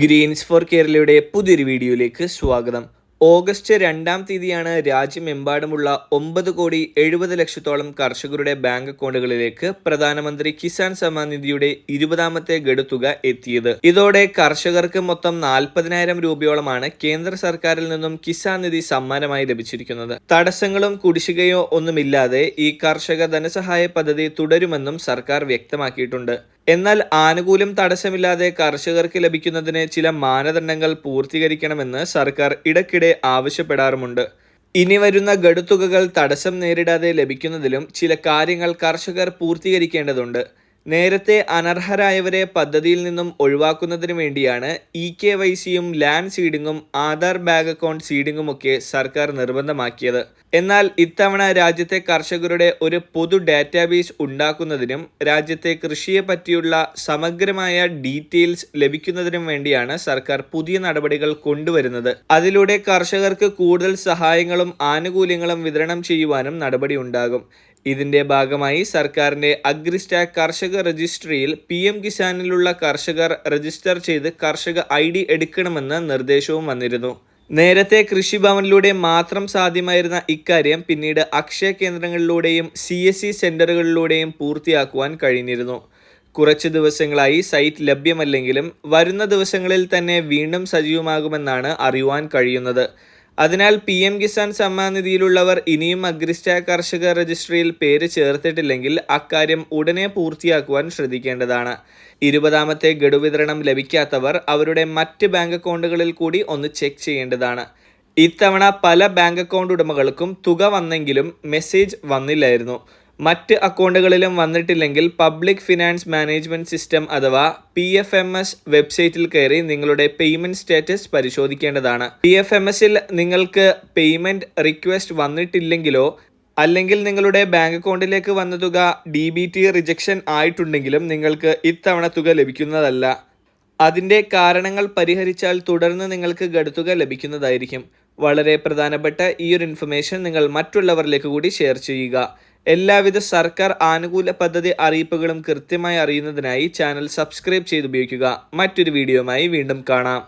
Green's four കേരളയുടെ പുതിയൊരു വീഡിയോയിലേക്ക് സ്വാഗതം. ഓഗസ്റ്റ് രണ്ടാം തീയതിയാണ് രാജ്യമെമ്പാടുമുള്ള ഒമ്പത് കോടി എഴുപത് ലക്ഷത്തോളം കർഷകരുടെ ബാങ്ക് അക്കൗണ്ടുകളിലേക്ക് പ്രധാനമന്ത്രി കിസാൻ സമ്മാൻ നിധിയുടെ ഇരുപതാമത്തെ ഗഡുത്തുക എത്തിയത്. ഇതോടെ കർഷകർക്ക് മൊത്തം നാൽപ്പതിനായിരം രൂപയോളമാണ് കേന്ദ്ര സർക്കാരിൽ നിന്നും കിസാൻ നിധി സമ്മാനമായി ലഭിച്ചിരിക്കുന്നത്. തടസ്സങ്ങളും കുടിശ്ശികയോ ഒന്നുമില്ലാതെ ഈ കർഷക ധനസഹായ പദ്ധതി തുടരുമെന്നും സർക്കാർ വ്യക്തമാക്കിയിട്ടുണ്ട്. എന്നാൽ ആനുകൂല്യം തടസ്സമില്ലാതെ കർഷകർക്ക് ലഭിക്കുന്നതിന് ചില മാനദണ്ഡങ്ങൾ പൂർത്തീകരിക്കണമെന്ന് സർക്കാർ ഇടയ്ക്കിടെ ആവശ്യപ്പെടാറുമുണ്ട്. ഇനി വരുന്ന ഗഡുത്തുകകൾ തടസ്സം നേരിടാതെ ലഭിക്കുന്നതിലും ചില കാര്യങ്ങൾ കർഷകർ പൂർത്തീകരിക്കേണ്ടതുണ്ട്. നേരത്തെ അനർഹരായവരെ പദ്ധതിയിൽ നിന്നും ഒഴിവാക്കുന്നതിനു വേണ്ടിയാണ് ഇ കെ വൈ സിയും ലാൻഡ് സീഡിങ്ങും ആധാർ ബാങ്ക് അക്കൗണ്ട് സീഡിങ്ങും ഒക്കെ സർക്കാർ നിർബന്ധമാക്കിയത്. എന്നാൽ ഇത്തവണ രാജ്യത്തെ കർഷകരുടെ ഒരു പൊതു ഡാറ്റാബേസ് ഉണ്ടാക്കുന്നതിനും രാജ്യത്തെ കൃഷിയെ പറ്റിയുള്ള സമഗ്രമായ ഡീറ്റെയിൽസ് ലഭിക്കുന്നതിനും വേണ്ടിയാണ് സർക്കാർ പുതിയ നടപടികൾ കൊണ്ടുവരുന്നത്. അതിലൂടെ കർഷകർക്ക് കൂടുതൽ സഹായങ്ങളും ആനുകൂല്യങ്ങളും വിതരണം ചെയ്യുവാനും നടപടി ഉണ്ടാകും. ഇതിന്റെ ഭാഗമായി സർക്കാരിന്റെ അഗ്രിസ്റ്റ കർഷക രജിസ്ട്രിയിൽ പി എം കിസാനിലുള്ള കർഷകർ രജിസ്റ്റർ ചെയ്ത് കർഷക ഐ ഡി എടുക്കണമെന്ന് നിർദ്ദേശവും വന്നിരുന്നു. നേരത്തെ കൃഷിഭവനിലൂടെ മാത്രം സാധ്യമായിരുന്ന ഇക്കാര്യം പിന്നീട് അക്ഷയ കേന്ദ്രങ്ങളിലൂടെയും സി എസ് സി സെന്ററുകളിലൂടെയും പൂർത്തിയാക്കുവാൻ കഴിഞ്ഞിരുന്നു. കുറച്ച് ദിവസങ്ങളായി സൈറ്റ് ലഭ്യമല്ലെങ്കിലും വരുന്ന ദിവസങ്ങളിൽ തന്നെ വീണ്ടും സജീവമാകുമെന്നാണ് അറിയുവാൻ കഴിയുന്നത്. അതിനാൽ പി എം കിസാൻ സമ്മാൻ നിധിയിലുള്ളവർ ഇനിയും അഗ്രിസ്റ്റ കർഷക രജിസ്ട്രിയിൽ പേര് ചേർത്തിട്ടില്ലെങ്കിൽ അക്കാര്യം ഉടനെ പൂർത്തിയാക്കുവാൻ ശ്രദ്ധിക്കേണ്ടതാണ്. ഇരുപതാമത്തെ ഗഡു വിതരണം ലഭിക്കാത്തവർ അവരുടെ മറ്റ് ബാങ്ക് അക്കൗണ്ടുകളിൽ കൂടി ഒന്ന് ചെക്ക് ചെയ്യേണ്ടതാണ്. ഇത്തവണ പല ബാങ്ക് അക്കൗണ്ട് ഉടമകൾക്കും തുക വന്നെങ്കിലും മെസ്സേജ് വന്നില്ലായിരുന്നു. മറ്റ് അക്കൗണ്ടുകളിലും വന്നിട്ടില്ലെങ്കിൽ പബ്ലിക് ഫിനാൻസ് മാനേജ്മെന്റ് സിസ്റ്റം അഥവാ പി എഫ് എം എസ് വെബ്സൈറ്റിൽ കയറി നിങ്ങളുടെ പേയ്മെന്റ് സ്റ്റാറ്റസ് പരിശോധിക്കേണ്ടതാണ്. പി എഫ് എം എസിൽ നിങ്ങൾക്ക് പേയ്മെന്റ് റിക്വസ്റ്റ് വന്നിട്ടില്ലെങ്കിലോ അല്ലെങ്കിൽ നിങ്ങളുടെ ബാങ്ക് അക്കൗണ്ടിലേക്ക് വന്ന തുക ഡി ബി ടി റിജക്ഷൻ ആയിട്ടുണ്ടെങ്കിലും നിങ്ങൾക്ക് ഇത്തവണ തുക ലഭിക്കുന്നതല്ല. അതിന്റെ കാരണങ്ങൾ പരിഹരിച്ചാൽ തുടർന്ന് നിങ്ങൾക്ക് ഗഡുത്തുക ലഭിക്കുന്നതായിരിക്കും. വളരെ പ്രധാനപ്പെട്ട ഈ ഒരു ഇൻഫർമേഷൻ നിങ്ങൾ മറ്റുള്ളവരിലേക്ക് കൂടി ഷെയർ ചെയ്യുക. എല്ലാവിധ സർക്കാർ ആനുകൂല പദ്ധതി അറിയിപ്പുകളും കൃത്യമായി അറിയുന്നതിനായി ചാനൽ സബ്സ്ക്രൈബ് ചെയ്ത് ഉപയോഗിക്കുക മറ്റൊരു വീഡിയോയുമായി വീണ്ടും കാണാം.